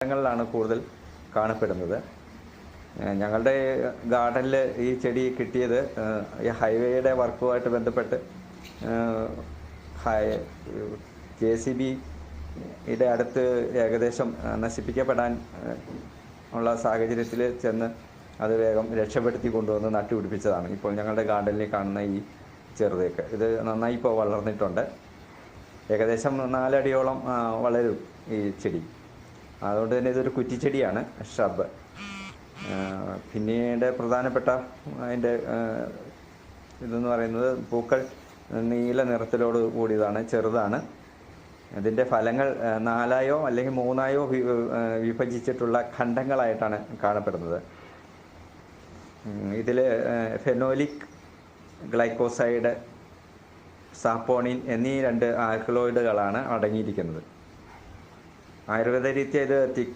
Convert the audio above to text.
സ്ഥലങ്ങളിലാണ് കൂടുതൽ കാണപ്പെടുന്നത്. ഞങ്ങളുടെ ഗാർഡനിൽ ഈ ചെടി കിട്ടിയത് ഈ ഹൈവേയുടെ വർക്കുമായിട്ട് ബന്ധപ്പെട്ട് ജെ സി ബിയുടെ അടുത്ത് ഏകദേശം നശിപ്പിക്കപ്പെടാൻ ഉള്ള സാഹചര്യത്തിൽ ചെന്ന് അത് വേഗം രക്ഷപ്പെടുത്തി കൊണ്ടുവന്ന് നട്ടുപിടിപ്പിച്ചതാണ്. ഇപ്പോൾ ഞങ്ങളുടെ ഗാർഡനിൽ കാണുന്ന ഈ ചെറുതേക്ക്. ഇത് നന്നായി ഇപ്പോൾ വളർന്നിട്ടുണ്ട്. ഏകദേശം നാലടിയോളം വളരും ഈ ചെടി. അതുകൊണ്ട് തന്നെ ഇതൊരു കുറ്റിച്ചെടിയാണ് ഷബ്. പിന്നീട് പ്രധാനപ്പെട്ട അതിന്റെ ഇതെന്ന് പറയുന്നത് പൂക്കൾ നീല നിറത്തിലോട് കൂടിയതാണ് ചെറുതാണ്. ഇതിന്റെ ഫലങ്ങൾ നാലായോ അല്ലെങ്കിൽ മൂന്നായോ വിഭജിച്ചിട്ടുള്ള ഖണ്ഡങ്ങളായിട്ടാണ് കാണപ്പെടുന്നത്. ഇതിൽ ഫെനോലിക് ഗ്ലൈക്കോസൈഡ് സാപ്പോണിൻ എന്നീ രണ്ട് ആൽക്കലോയിഡുകളാണ് അടങ്ങിയിരിക്കുന്നത്. ആയുർവേദ രീത്യ ഇത് തി